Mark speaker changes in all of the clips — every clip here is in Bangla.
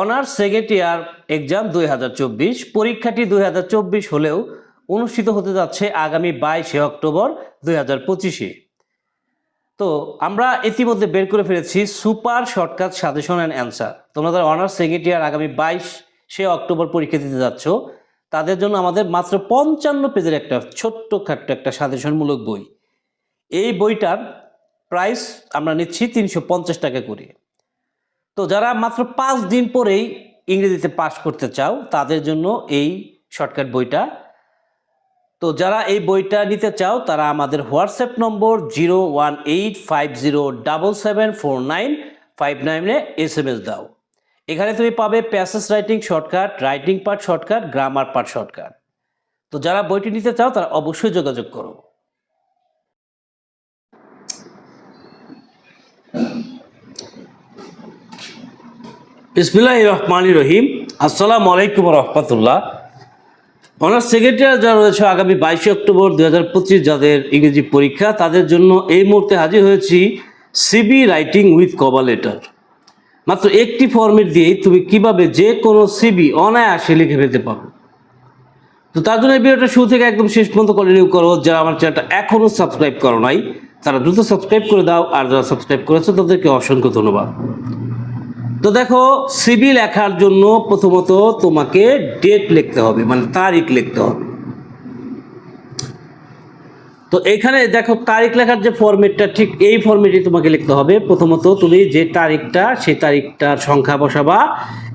Speaker 1: অনার্স সেকেন্ড ইয়ার এক্সাম দুই হাজার চব্বিশ, পরীক্ষাটি দুই হাজার চব্বিশ হলেও অনুষ্ঠিত হতে যাচ্ছে আগামী বাইশে অক্টোবর দুই হাজার পঁচিশে। তো আমরা ইতিমধ্যে বের করে ফেলেছি super shortcut suggestion and answer. তোমরা যারা অনার্স সেকেন্ড ইয়ার আগামী বাইশে অক্টোবর পরীক্ষা দিতে যাচ্ছ, তাদের জন্য আমাদের মাত্র পঞ্চান্ন পেজের একটা ছোট্ট খাট্ট একটা সাজেশনমূলক বই। এই বইটার প্রাইস আমরা নিচ্ছি তিনশো পঞ্চাশ টাকা করে। তো যারা মাত্র পাঁচ দিন পরেই ইংরেজিতে পাশ করতে চাও, তাদের জন্য এই শর্টকাট বইটা। তো যারা এই বইটা নিতে চাও, তারা আমাদের WhatsApp number zero one eight five zero double seven four nine five নাইনে এস এম এস দাও। এখানে তুমি পাবে passage writing shortcut, writing part shortcut, grammar part shortcut. তো যারা বইটি নিতে চাও, তারা অবশ্যই যোগাযোগ করো। ইসমিল্লাহ রহমান রহিম আসসালামু আলাইকুম রহমতুল্লাহ অনার্স ইয়ার যারা রয়েছে, আগামী বাইশে অক্টোবর দু হাজার পঁচিশ যাদের ইংরেজি পরীক্ষা, তাদের জন্য এই মুহূর্তে হাজির হয়েছি CV writing with cover letter মাত্র একটি ফর্মেট দিয়েই তুমি কীভাবে যে কোনো সিবি অনায়াসে লিখে ফেলতে পারো। তো তার জন্য এই ভিডিওটা শুরু থেকে একদম শেষ পর্যন্ত কন্টিনিউ করো। যারা আমার চ্যানেলটা এখনও সাবস্ক্রাইব করো নাই, তারা দ্রুত সাবস্ক্রাইব করে দাও। আর যারা সাবস্ক্রাইব করেছ, তাদেরকে অসংখ্য ধন্যবাদ। তো দেখো, সিবি লেখার জন্য প্রথমত তোমাকে ডেট লিখতে হবে মানে তারিখ লিখতে হবে। তো এখানে দেখো, তারিখ লেখার যে ফরম্যাটটা, ঠিক এই ফর্মেটে তোমাকে লিখতে হবে। প্রথমত তুমি যে তারিখটা, সেই তারিখটার সংখ্যা বসাবা।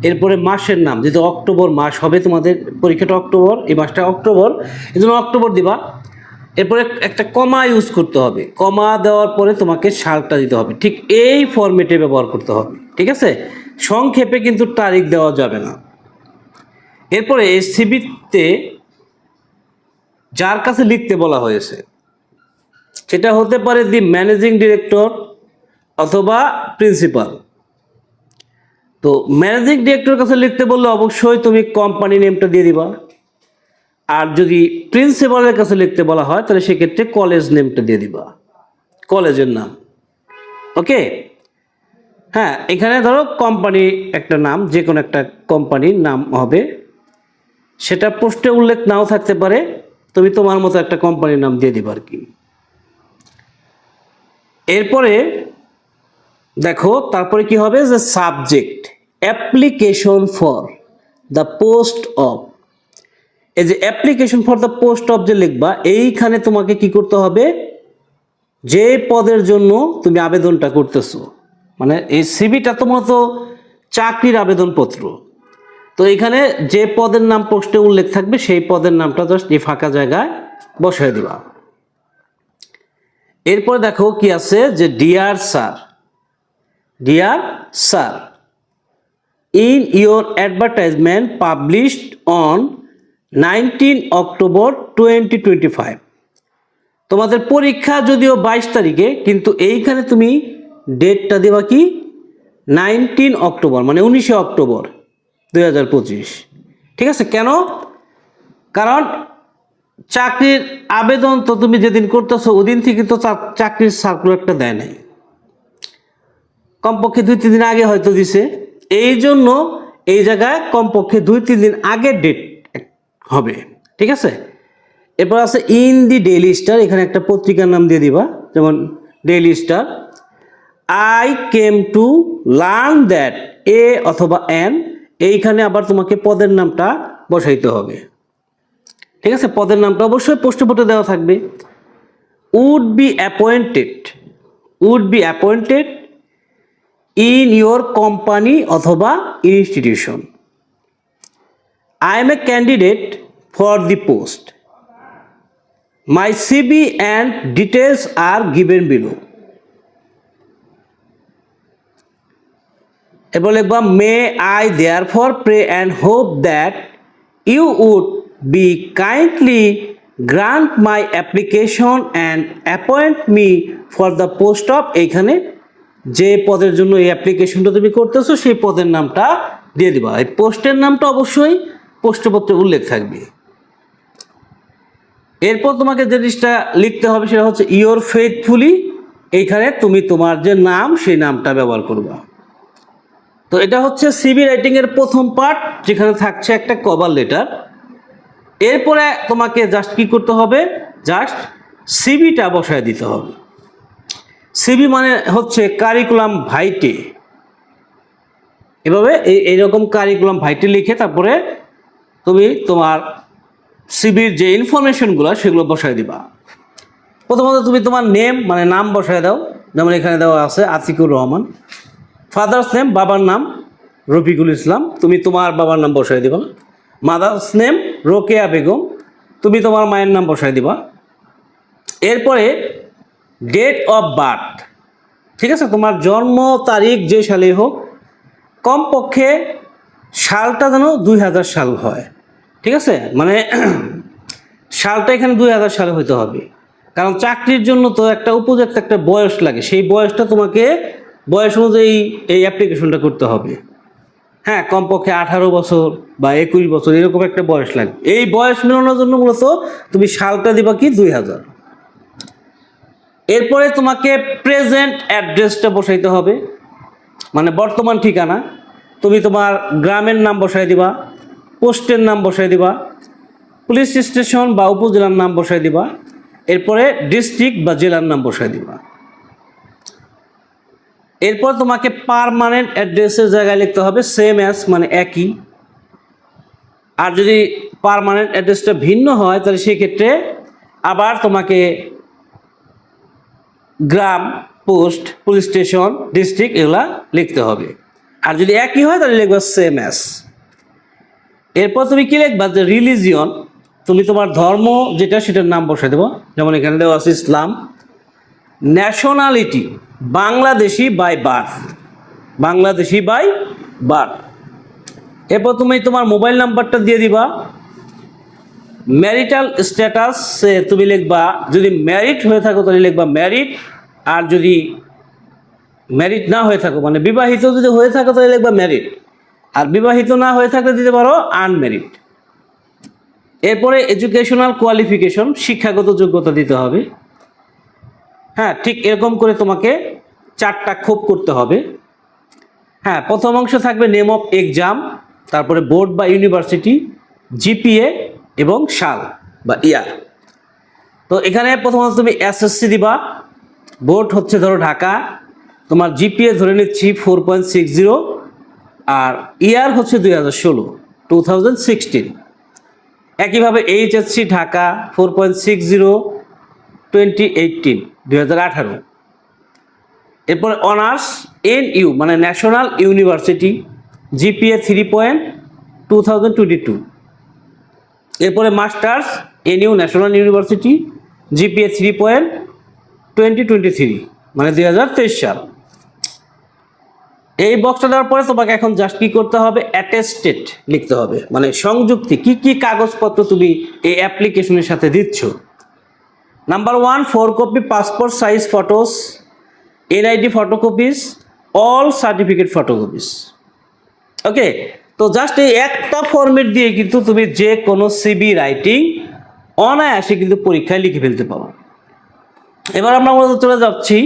Speaker 1: এরপরে মাসের নাম, যেহেতু অক্টোবর মাস হবে তোমাদের, পরীক্ষাটা অক্টোবর, এই মাসটা অক্টোবর, এই জন্য অক্টোবর দিবা। এরপরে একটা কমা ইউজ করতে হবে। কমা দেওয়ার পরে তোমাকে সালটা দিতে হবে। ঠিক এই ফরম্যাটে ব্যবহার করতে হবে। ঠিক আছে? সংক্ষেপে কিন্তু তারিখ দেওয়া যাবে না। এরপরে এসসিবিতে যার কাছে লিখতে বলা হয়েছে, সেটা হতে পারে দি ম্যানেজিং ডিরেক্টর অথবা প্রিন্সিপাল। তো ম্যানেজিং ডিরেক্টর কাছে লিখতে বললে অবশ্যই তুমি কোম্পানি নেমটা দিয়ে দিবা। আর যদি প্রিন্সিপালের কাছে লিখতে বলা হয়, তাহলে সেক্ষেত্রে কলেজ নেমটা দিয়ে দিবা। কলেজের নাম। ওকে? হ্যাঁ এখানে ধরো কোম্পানি একটা নাম যে কোনো একটা কোম্পানির নাম হবে। সেটা পোস্টে উল্লেখ নাও থাকতে পারে, তুমি তোমার মতো একটা কোম্পানির নাম দিয়ে দিবা আর কি এরপরে দেখো, তারপরে কি হবে? যে subject application for the post of এই যে application for the post of যে লিখবা, এইখানে তোমাকে কি করতে হবে? যে পদের জন্য তুমি আবেদনটা করতেছো। মানে এই সিবিটা তো চাকরির আবেদনপত্র। তো এখানে যে পদের নাম পোস্টে উল্লেখ থাকবে, সেই পদের নামটা জাস্ট এই ফাঁকা জায়গায় বসায় দিবা। এরপরে দেখো কি আছে যে dear sir dear sir in your advertisement published on nineteen October twenty twenty five তোমাদের পরীক্ষা যদিও বাইশ তারিখে, কিন্তু এইখানে তুমি ডেটটা দেওয়া কি? নাইনটিন অক্টোবর মানে উনিশে অক্টোবর দুই হাজার পঁচিশ। ঠিক আছে? কেন? কারণ চাকরির আবেদন তো তুমি যেদিন করতেছো, ওদিন থেকে তো চাকরির সার্কুলারটা দেয় নাই। কমপক্ষে দুই, তিন দিন আগে হয়তো দিছে। এই জন্য এই জায়গায় কমপক্ষে দুই, তিন দিন আগে ডেট হবে। ঠিক আছে? এরপর আছে ইন দি ডেইলি স্টার, এখানে একটা পত্রিকার নাম দিয়ে দিবা, যেমন Daily Star. I came to learn that a অথবা এন এইখানে আবার তোমাকে পদের নামটা বসাইতে হবে। ঠিক আছে? পদের নামটা অবশ্যই পোস্টপটে দেওয়া থাকবে। Would be appointed would be appointed in your company অথবা institution I am a candidate for the post my CV and details are given below এরপর লিখবা may I therefore pray and hope that you would be kindly grant my application and appoint me for the post of এইখানে যে পদের জন্য এই অ্যাপ্লিকেশনটা তুমি করতেছো, সেই পদের নামটা দিয়ে দিবা। এই পোস্টের নামটা অবশ্যই পোস্টপত্রে উল্লেখ থাকবে। এরপর তোমাকে যে জিনিসটা লিখতে হবে, সেটা হচ্ছে ইয়োর ফেথফুলি এইখানে তুমি তোমার যে নাম, সেই নামটা ব্যবহার করবা। তো এটা হচ্ছে সিবি রাইটিং এর প্রথম পার্ট, যেখানে থাকছে একটা কভার লেটার এরপরে তোমাকে জাস্ট কি করতে হবে? জাস্ট সিবিটা বসায় দিতে হবে। সিবি মানে হচ্ছে কারিকুলাম ভাইটে এভাবে এই এইরকম কারিকুলাম ভাইটে লিখে তারপরে তুমি তোমার সিবির যে ইনফরমেশনগুলো সেগুলো বসায় দিবা। প্রথমত তুমি তোমার নেম মানে নাম বসায় দাও। যেমন এখানে দেওয়া আছে আতিকুর রহমান। ফাদার্স নেম বাবার নাম রফিকুল ইসলাম। তুমি তোমার বাবার নাম বসাই দিবা। Mother's name Rokeya Begum. তুমি তোমার মায়ের নাম বসাই দিবা। এরপরে ডেট অফ বার্থ ঠিক আছে? তোমার জন্ম তারিখ যে সালে হোক, কমপক্ষে সালটা যেন দুই হাজার সাল হয়। ঠিক আছে? মানে সালটা এখানে দুই হাজার সালে হইতে হবে। কারণ চাকরির জন্য তো একটা উপযুক্ত একটা বয়স লাগে। সেই বয়সটা তোমাকে বয়স অনুযায়ী এই অ্যাপ্লিকেশনটা করতে হবে। হ্যাঁ কমপক্ষে আঠারো বছর বা একুশ বছর এরকম একটা বয়স লাগে। এই বয়স মেলানোর জন্য মূলত তুমি সালটা দিবা কি? দুই হাজার। এরপরে তোমাকে প্রেজেন্ট অ্যাড্রেসটা বসাইতে হবে। মানে বর্তমান ঠিকানা। তুমি তোমার গ্রামের নাম বসাই দিবা, পোস্টের নাম বসাই দিবা, পুলিশ স্টেশন বা উপজেলার নাম বসাই দিবা, এরপরে ডিস্ট্রিক্ট বা জেলার নাম বসাই দিবা। এরপর তোমাকে পারমানেন্ট অ্যাড্রেসের জায়গায় লিখতে হবে সেম অ্যাস মানে একই। আর যদি পারমানেন্ট অ্যাড্রেসটা ভিন্ন হয়, তাহলে সেক্ষেত্রে আবার তোমাকে গ্রাম পোস্ট পুলিশ স্টেশন ডিস্ট্রিক্ট এগুলা লিখতে হবে। আর যদি একই হয়, তাহলে লিখবা সেম অ্যাস এরপর তুমি কি লিখবা? যে রিলিজিয়ন তুমি তোমার ধর্ম যেটা, সেটার নাম বসে দেবো। যেমন এখানে দেওয়া আছে ইসলাম। Nationality Bangladeshi by birth Bangladeshi by birth এরপর তুমি তোমার মোবাইল নাম্বারটা দিয়ে দিবা। ম্যারিটাল স্ট্যাটাস তুমি লিখবা, যদি ম্যারিড হয়ে থাকো তাহলে লিখবা ম্যারিড আর যদি ম্যারিড না হয়ে থাকো মানে বিবাহিত যদি হয়ে থাকো তাহলে লিখবা ম্যারিড আর বিবাহিত না হয়ে থাকলে দিতে পারো আনম্যারিড এরপরে এডুকেশনাল কোয়ালিফিকেশন শিক্ষাগত যোগ্যতা দিতে হবে। হ্যাঁ ঠিক এরকম করে তোমাকে চারটা খোপ করতে হবে। হ্যাঁ প্রথম অংশ থাকবে নেম অফ এক্সাম তারপরে বোর্ড বা ইউনিভার্সিটি জিপিএ এবং সাল বা ইয়ার। তো এখানে প্রথমত তুমি এসএসসি দিবা। বোর্ড হচ্ছে ধরো ঢাকা। তোমার জিপিএ ধরে নিচ্ছি ফোর পয়েন্ট সিক্স জিরো আর ইয়ার হচ্ছে দুই হাজার ষোলো টু থাউজেন্ড সিক্সটিন একইভাবে HSC Dhaka four point six zero twenty eighteen দুই হাজার আঠারো। এরপরে অনার্স এন ইউ মানে national university, GPA three point two thousand twenty two. এরপরে masters N U national university, GPA three point twenty twenty three মানে দুই হাজার তেইশ সাল। এই বক্সটা দেওয়ার পরে তোমাকে এখন জাস্ট কি করতে হবে? অ্যাটেস্টেড লিখতে হবে। মানে সংযুক্তি, কি কি কাগজপত্র তুমি এই অ্যাপ্লিকেশনের সাথে দিচ্ছ? Number one four copy passport size photos NID photocopies all certificate photocopies okay তো জাস্ট এই একটা ফর্মেট দিয়ে কিন্তু তুমি যে কোনো সিবি রাইটিং অনায়াসে কিন্তু পরীক্ষায় লিখে ফেলতে পারো। এবার আমরা মূলত চলে যাচ্ছি